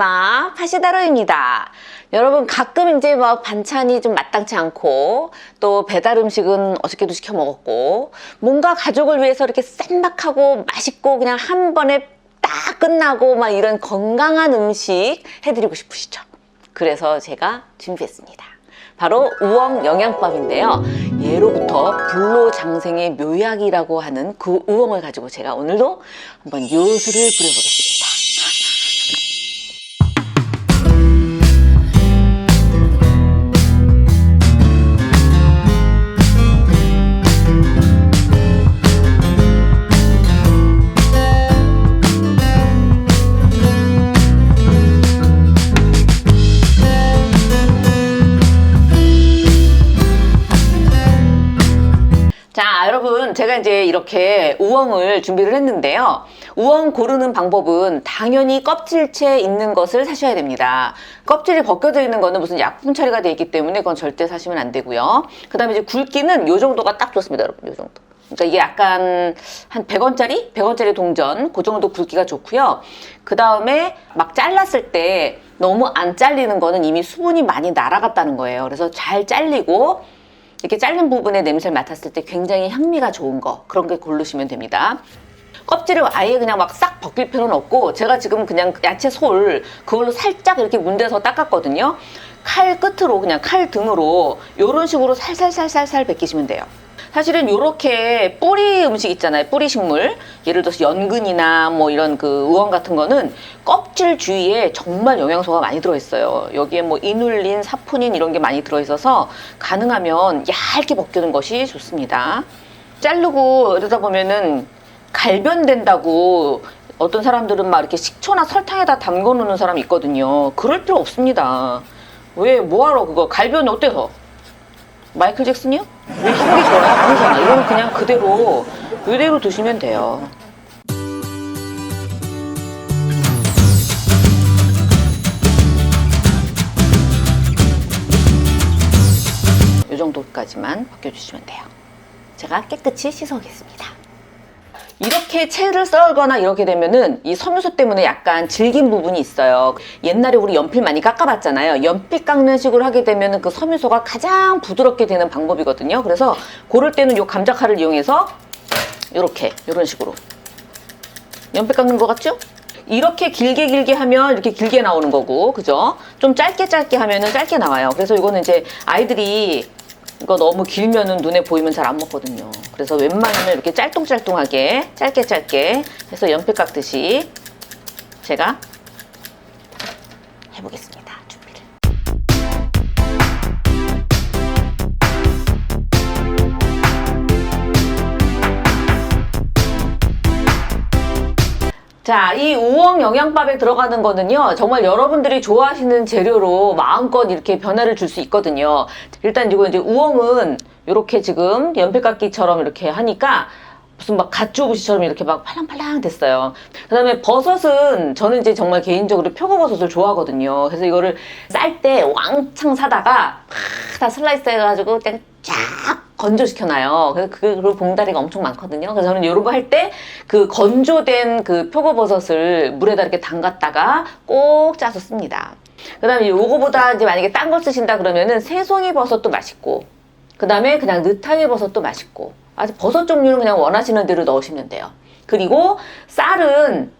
아줌마 파시다로입니다. 여러분 가끔 이제 막 반찬이 좀 마땅치 않고 또 배달 음식은 어저께도 시켜 먹었고 뭔가 가족을 위해서 이렇게 쌈박하고 맛있고 그냥 한 번에 딱 끝나고 막 이런 건강한 음식 해드리고 싶으시죠? 그래서 제가 준비했습니다. 바로 우엉 영양밥인데요. 예로부터 불로장생의 묘약이라고 하는 그 우엉을 가지고 제가 오늘도 한번 요술을 부려보겠습니다. 이제 이렇게 우엉을 준비를 했는데요. 우엉 고르는 방법은 당연히 껍질째 있는 것을 사셔야 됩니다. 껍질이 벗겨져 있는 거는 무슨 약품 처리가 되어 있기 때문에 그건 절대 사시면 안 되고요. 그 다음에 이제 굵기는 요 정도가 딱 좋습니다, 여러분. 요 정도. 그러니까 이게 약간 한 100원짜리? 100원짜리 동전. 그 정도 굵기가 좋고요. 그 다음에 막 잘랐을 때 너무 안 잘리는 거는 이미 수분이 많이 날아갔다는 거예요. 그래서 잘 잘리고 이렇게 자른 부분의 냄새를 맡았을 때 굉장히 향미가 좋은 거 그런 게 고르시면 됩니다. 껍질을 아예 그냥 막 싹 벗길 필요는 없고 제가 지금 그냥 야채 솔 그걸로 살짝 이렇게 문대서 닦았거든요. 칼 끝으로 그냥 칼 등으로 이런 식으로 살살살살살 벗기시면 돼요. 사실은 이렇게 뿌리 음식 있잖아요. 뿌리 식물. 예를 들어서 연근이나 뭐 이런 그 우엉 같은 거는 껍질 주위에 정말 영양소가 많이 들어있어요. 여기에 뭐 이눌린, 사포닌 이런 게 많이 들어있어서 가능하면 얇게 벗기는 것이 좋습니다. 자르고 이러다 보면은 갈변된다고 어떤 사람들은 막 이렇게 식초나 설탕에다 담궈 놓는 사람 있거든요. 그럴 필요 없습니다. 왜 뭐하러 그거 갈변 어때서? 마이클 잭슨이요? 왜 희석이 좋아요? 아니잖아. 이거는 그냥 그대로 그대로 두시면 돼요. 이 정도까지만 벗겨주시면 돼요. 제가 깨끗이 씻어오겠습니다. 이렇게 채를 썰거나 이렇게 되면은 이 섬유소 때문에 약간 질긴 부분이 있어요. 옛날에 우리 연필 많이 깎아봤잖아요. 연필 깎는 식으로 하게 되면은 그 섬유소가 가장 부드럽게 되는 방법이거든요. 그래서 고를 때는 요 감자 칼을 이용해서 이렇게 이런 식으로 연필 깎는 거 같죠? 이렇게 길게 길게 하면 이렇게 길게 나오는 거고, 그죠? 좀 짧게 짧게 하면은 짧게 나와요. 그래서 이거는 이제 아이들이 이거 너무 길면은 눈에 보이면 잘 안 먹거든요. 그래서 웬만하면 이렇게 짤뚱짤뚱하게 짧게 짧게 해서 연필 깎듯이 제가 해보겠습니다. 자, 이 우엉 영양밥에 들어가는 거는요, 정말 여러분들이 좋아하시는 재료로 마음껏 이렇게 변화를 줄 수 있거든요. 일단 이거 이제 우엉은 이렇게 지금 연필깎이처럼 이렇게 하니까 무슨 막 갓주부시처럼 이렇게 막 팔랑팔랑 됐어요. 그 다음에 버섯은 저는 이제 정말 개인적으로 표고버섯을 좋아하거든요. 그래서 이거를 쌀 때 왕창 사다가 다 슬라이스 해가지고 그냥 쫙 건조시켜놔요. 그래서 그, 그리고 봉다리가 엄청 많거든요. 그래서 저는 이런 거 할 때 그 건조된 그 표고버섯을 물에다 이렇게 담갔다가 꼭 짜서 씁니다. 그 다음에 요거보다 이제 만약에 딴 걸 쓰신다 그러면은 새송이 버섯도 맛있고, 그 다음에 그냥 느타리 버섯도 맛있고, 아주 버섯 종류는 그냥 원하시는 대로 넣으시면 돼요. 그리고 쌀은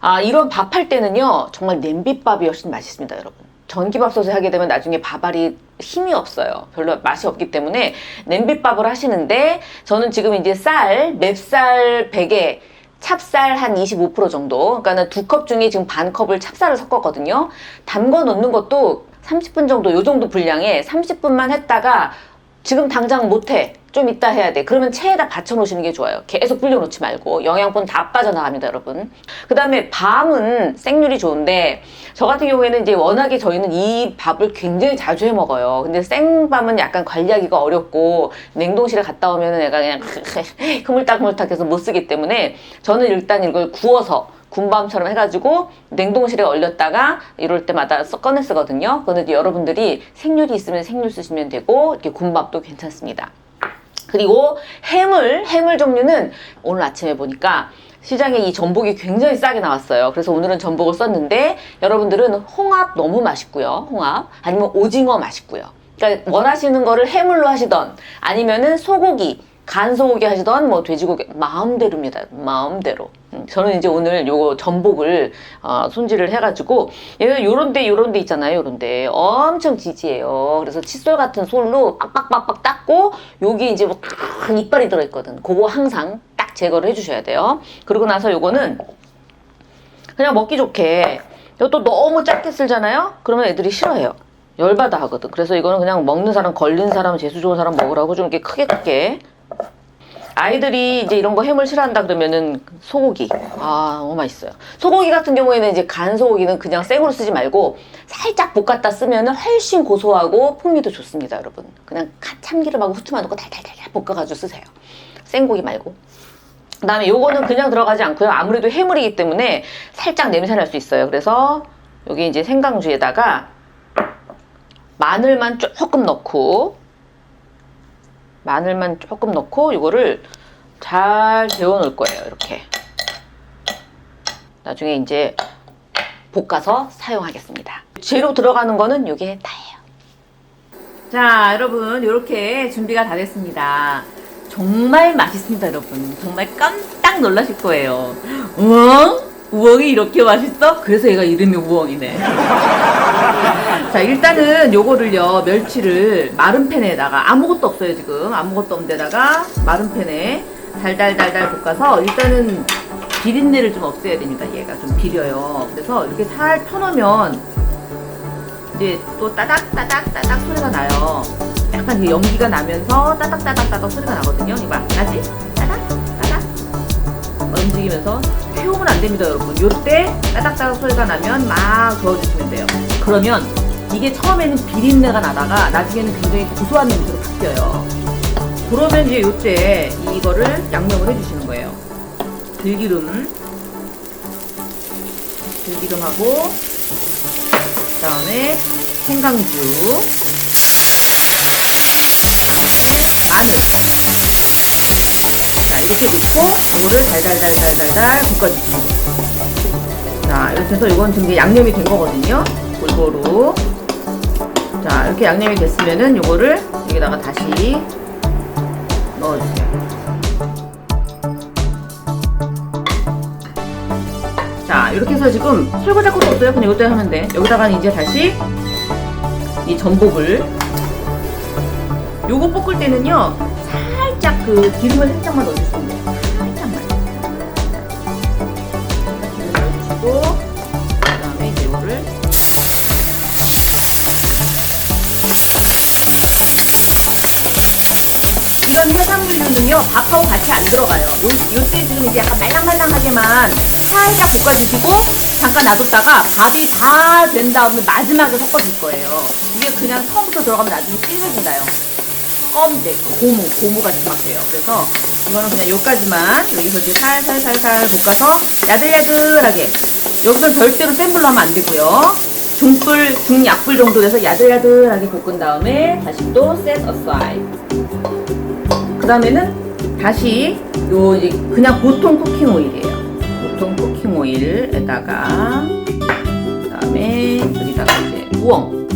아, 이런 밥 할 때는요, 정말 냄비밥이 훨씬 맛있습니다, 여러분. 전기밥솥을 하게 되면 나중에 밥알이 힘이 없어요. 별로 맛이 없기 때문에 냄비밥을 하시는데, 저는 지금 이제 쌀, 맵쌀 100에 찹쌀 한 25% 정도, 그러니까 두컵 중에 지금 반 컵을 찹쌀을 섞었거든요. 담궈 놓는 것도 30분 정도, 요 정도 분량에 30분만 했다가 지금 당장 못해. 좀 이따 해야 돼. 그러면 체에다 받쳐 놓으시는 게 좋아요. 계속 불려놓지 말고. 영양분 다 빠져나갑니다, 여러분. 그 다음에 밤은 생률이 좋은데, 저 같은 경우에는 이제 워낙에 저희는 이 밥을 굉장히 자주 해 먹어요. 근데 생밤은 약간 관리하기가 어렵고, 냉동실에 갔다 오면은 내가 그냥 흐물딱흐물딱해서 못 쓰기 때문에, 저는 일단 이걸 구워서, 군밤처럼 해가지고 냉동실에 얼렸다가 이럴 때마다 써- 꺼내 쓰거든요. 그런데 여러분들이 생률이 있으면 생률 쓰시면 되고 이렇게 군밥도 괜찮습니다. 그리고 해물, 해물 종류는 오늘 아침에 보니까 시장에 이 전복이 굉장히 싸게 나왔어요. 그래서 오늘은 전복을 썼는데 여러분들은 홍합 너무 맛있고요. 홍합 아니면 오징어 맛있고요. 그러니까 원하시는 거를 해물로 하시던 아니면은 소고기 간소고기 하시던 뭐 돼지고기 마음대로입니다. 마음대로. 음, 저는 이제 오늘 요거 전복을 어, 손질을 해가지고 얘는 요런데 요런데 있잖아요. 요런데 엄청 지지해요. 그래서 칫솔 같은 솔로 빡빡빡빡 닦고 여기 이제 뭐딱 이빨이 들어있거든. 그거 항상 딱 제거를 해주셔야 돼요. 그리고 나서 요거는 그냥 먹기 좋게 이것도 너무 짧게 쓸잖아요. 그러면 애들이 싫어해요. 열받아 하거든. 그래서 이거는 그냥 먹는 사람, 걸린 사람, 재수 좋은 사람 먹으라고 좀 이렇게 크게 크게 아이들이 이제 이런 거 해물 싫어한다 그러면은 소고기. 아 너무 맛있어요. 소고기 같은 경우에는 이제 간 소고기는 그냥 생으로 쓰지 말고 살짝 볶았다 쓰면은 훨씬 고소하고 풍미도 좋습니다 여러분. 그냥 가- 참기름하고 후추만 넣고 달달달달 볶아가지고 쓰세요. 생고기 말고. 그 다음에 요거는 그냥 들어가지 않고요. 아무래도 해물이기 때문에 살짝 냄새 날 수 있어요. 그래서 여기 이제 생강주에다가 마늘만 조금 넣고 마늘만 조금 넣고 이거를 잘 데워 놓을 거예요. 이렇게. 나중에 이제 볶아서 사용하겠습니다. 재료 들어가는 거는 이게 다예요. 자, 여러분 이렇게 준비가 다 됐습니다. 정말 맛있습니다, 여러분. 정말 깜짝 놀라실 거예요. 우엉? 우엉이 이렇게 맛있어? 그래서 얘가 이름이 우엉이네. 자 일단은 요거를요 멸치를 마른 팬에다가 아무것도 없어요 지금. 아무것도 없는 데다가 마른 팬에 달달달달 볶아서 일단은 비린내를 좀 없애야 됩니다 얘가 좀 비려요. 그래서 이렇게 살 펴놓으면 이제 또 따닥따닥 따닥 소리가 나요. 약간 그 연기가 나면서 따닥따닥 따닥 소리가 나거든요. 이봐. 나지? 따닥 따닥. 움직이면서 태우면 안 됩니다 여러분. 요때 따닥따닥 소리가 나면 막 저어주시면 돼요. 그러면 이게 처음에는 비린내가 나다가 나중에는 굉장히 고소한 냄새로 바뀌어요. 그러면 이제 요때 이거를 양념을 해주시는 거예요. 들기름, 들기름하고 그 다음에 생강주, 마늘. 자 이렇게 넣고 이거를 달달달달달달 볶아주시는 거예요. 자 이렇게 해서 이건 지금 양념이 된 거거든요. 골고루. 자 이렇게 양념이 됐으면은 요거를 여기다가 다시 넣어주세요. 자 이렇게 해서 지금 설거지 것도 없어요. 그냥 이것도 하면 돼. 여기다가 이제 다시 이 전복을 요거 볶을 때는요 살짝 그 기름을 살짝만 넣어주시면 돼요. 살짝만. 기름 넣어주시고 이런 해산물류는요 밥하고 같이 안 들어가요. 요 요때 지금 이제 약간 말랑말랑하게만 살짝 볶아주시고 잠깐 놔뒀다가 밥이 다 된 다음에 마지막에 섞어줄 거예요. 이게 그냥 처음부터 들어가면 나중에 찔겨진다요. 껌대 고무 고무같이 막 돼요. 그래서 이거는 그냥 요까지만 여기서 이제 살살살살 볶아서 야들야들하게 여기서 절대로 센 불로 하면 안 되고요. 중불 중약불 정도 돼서 야들야들하게 볶은 다음에 다시 또 set aside. 그 다음에는 다시 요 그냥 보통 쿠킹 오일이에요. 보통 쿠킹 오일에다가 그 다음에 여기다가 이제 우엉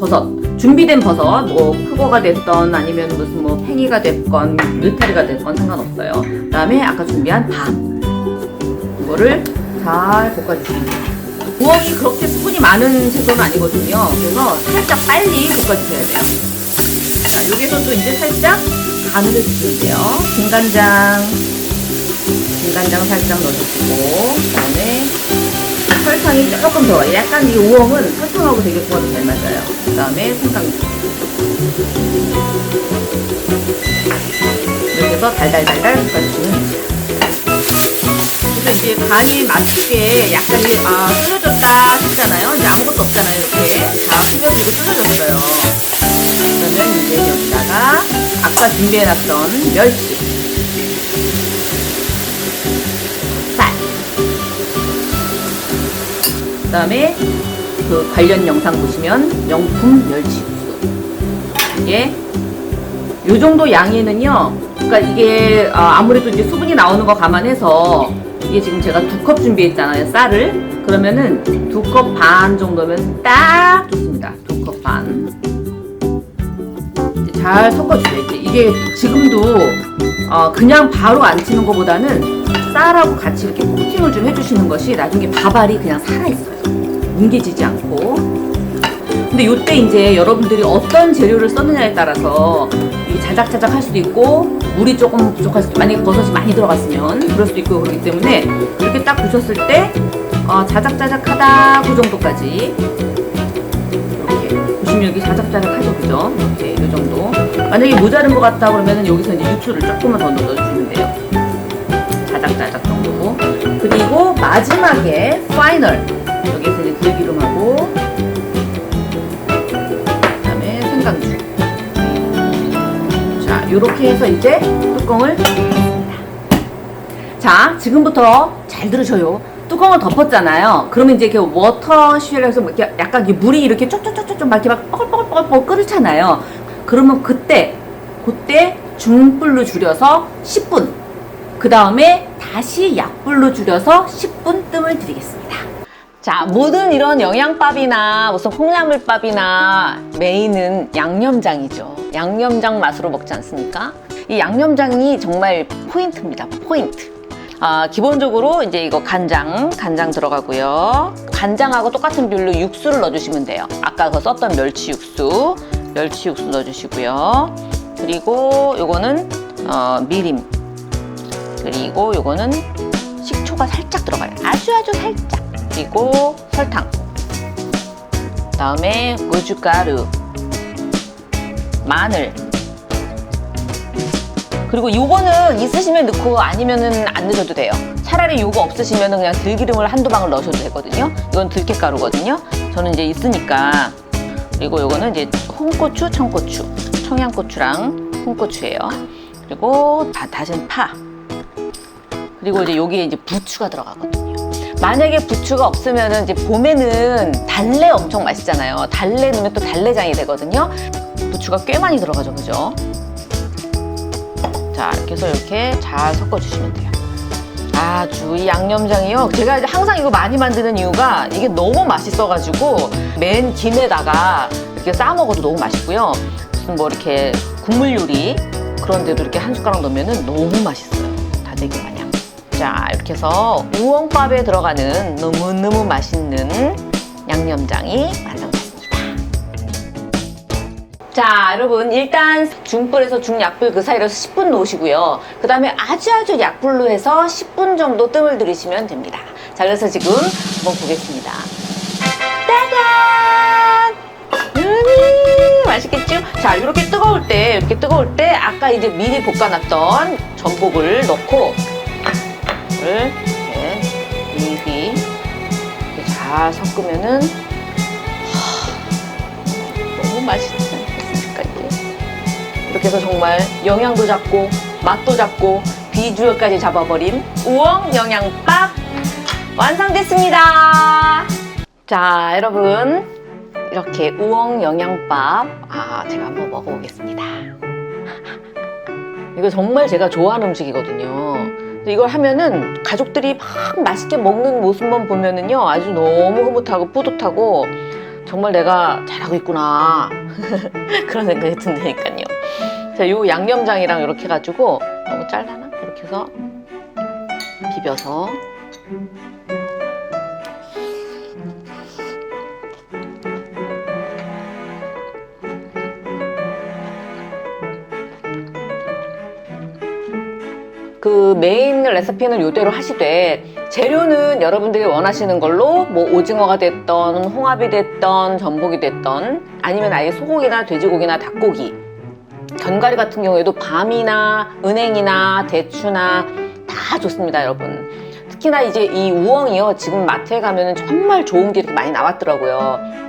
버섯 준비된 버섯 뭐 크거가 됐던 아니면 무슨 뭐 팽이가 됐건 느타리가 됐건 상관없어요. 그 다음에 아까 준비한 밥 이거를 잘 볶아주시면 돼요. 우엉이 그렇게 수분이 많은 채소는 아니거든요. 그래서 살짝 빨리 볶아주셔야 돼요. 자, 여기서 또 이제 살짝 간을 해주시면 돼요. 진간장, 진간장 살짝 넣어주시고, 그 다음에 설탕이 조금 더, 약간 이 우엉은 설탕하고 되게 조합이 잘 맞아요. 그 다음에 생강주. 이렇게 해서 달달달달 볶아주시면. 그래서 이제 간이 맛있게 약간 이- 아 흐려졌다 싶잖아요. 이제 아무것도 없잖아요. 이렇게 다 흐려지고 흐려졌어요. 그러면 이제 여기다가 아까 준비해놨던 멸치, 쌀, 그다음에 그 관련 영상 보시면 명품 멸치국수 이게 요 정도 양에는요. 그러니까 이게 아, 아무래도 이제 수분이 나오는 거 감안해서 이게 지금 제가 두 컵 준비했잖아요. 쌀을. 그러면은 두 컵 반 정도면 딱 좋습니다. 두 컵 반. 잘 섞어주세요. 이게 지금도 어, 그냥 바로 안 치는 것보다는 쌀하고 같이 이렇게 코팅을 좀 해주시는 것이 나중에 밥알이 그냥 살아있어요. 뭉개지지 않고. 근데 이때 이제 여러분들이 어떤 재료를 썼느냐에 따라서 이 자작자작 할 수도 있고 물이 조금 부족할 수도 만약에 버섯이 많이 들어갔으면 그럴 수도 있고 그렇기 때문에 이렇게 딱 보셨을 때 어, 자작자작하다 그 정도까지 여기 자작자작하죠 그죠? 이렇게 이 정도 만약에 모자른 것 같다 그러면은 여기서 이제 육수를 조금만 더 넣어주시면 돼요 자작자작 정도 그리고 마지막에 파이널 여기서 이제 들기름하고 그 다음에 생강주. 자, 이렇게 해서 이제 뚜껑을. 자, 지금부터 잘 들으셔요. 뚜껑을 덮었잖아요. 그러면 이제 이렇게 워터 쉘에서 뭐 이렇게 약간 물이 이렇게 쪽쪽쪽쪽 막 이렇게 막 뻐글뻐글뻐글 끓잖아요. 그러면 그때 그때 중불로 줄여서 10분. 그 다음에 다시 약불로 줄여서 10분 뜸을 들이겠습니다. 자, 모든 이런 영양밥이나 무슨 콩나물밥이나 메인은 양념장이죠. 양념장 맛으로 먹지 않습니까? 이 양념장이 정말 포인트입니다. 포인트. 아, 기본적으로 이제 이거 간장, 간장 들어가고요. 간장하고 똑같은 비율로 육수를 넣어주시면 돼요. 아까 그 썼던 멸치 육수, 멸치 육수 넣어주시고요. 그리고 요거는 어, 미림, 그리고 요거는 식초가 살짝 들어가요. 아주 아주 살짝. 그리고 설탕. 다음에 고춧가루, 마늘. 그리고 요거는 있으시면 넣고 아니면은 안 넣으셔도 돼요. 차라리 요거 없으시면은 그냥 들기름을 한두 방울 넣으셔도 되거든요. 이건 들깨가루거든요. 저는 이제 있으니까. 그리고 요거는 이제 홍고추, 청고추, 청양고추랑 홍고추예요. 그리고 다 다진 파. 그리고 이제 여기에 이제 부추가 들어가거든요. 만약에 부추가 없으면은 이제 봄에는 달래 엄청 맛있잖아요. 달래 넣으면 또 달래장이 되거든요. 부추가 꽤 많이 들어가죠, 그죠? 자, 이렇게 해서 이렇게 잘 섞어주시면 돼요. 아주 이 양념장이요. 제가 항상 이거 많이 만드는 이유가 이게 너무 맛있어가지고 맨 김에다가 이렇게 싸 먹어도 너무 맛있고요. 무슨 뭐 이렇게 국물 요리 그런 데도 이렇게 한 숟가락 넣으면 너무 맛있어요. 다대기 마냥. 자, 이렇게 해서 우엉밥에 들어가는 너무너무 맛있는 양념장이. 자, 여러분 일단 중불에서 중약불 그 사이로 10분 놓으시고요. 그 다음에 아주 아주 약불로 해서 10분 정도 뜸을 들이시면 됩니다. 자, 그래서 지금 한번 보겠습니다. 짜잔! 음, 맛있겠죠? 자, 이렇게 뜨거울 때, 이렇게 뜨거울 때 아까 이제 미리 볶아놨던 전복을 넣고 이렇게 미리 잘 섞으면은 하, 너무 이게 이렇게 해서 정말 영양도 잡고 맛도 잡고 비주얼까지 잡아버린 우엉 영양밥 완성됐습니다. 자 여러분 이렇게 우엉 영양밥 아 제가 한번 먹어보겠습니다. 이거 정말 제가 좋아하는 음식이거든요. 이걸 하면은 가족들이 막 맛있게 먹는 모습만 보면은요 아주 너무 흐뭇하고 뿌듯하고 정말 내가 잘하고 있구나 그런 생각이 든다니까요. 자, 요 양념장이랑 이렇게 해가지고 너무 잘라나? 이렇게 해서 비벼서 그 메인 레시피는 이대로 하시되 재료는 여러분들이 원하시는 걸로 뭐 오징어가 됐던 홍합이 됐던 전복이 됐던 아니면 아예 소고기나 돼지고기나 닭고기 견과리 같은 경우에도 밤이나 은행이나 대추나 다 좋습니다 여러분 특히나 이제 이 우엉이요 지금 마트에 가면은 정말 좋은 게 이렇게 많이 나왔더라고요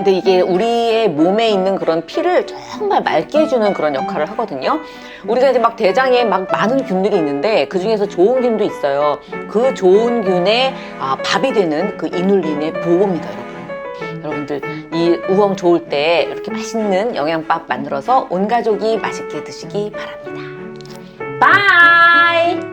근데 이게 우리의 몸에 있는 그런 피를 정말 맑게 해주는 그런 역할을 하거든요. 우리가 이제 막 대장에 막 많은 균들이 있는데 그 중에서 좋은 균도 있어요. 그 좋은 균의 아, 밥이 되는 그 이눌린의 보호입니다, 여러분. 여러분들 이 우엉 좋을 때 이렇게 맛있는 영양밥 만들어서 온 가족이 맛있게 드시기 바랍니다. 바이!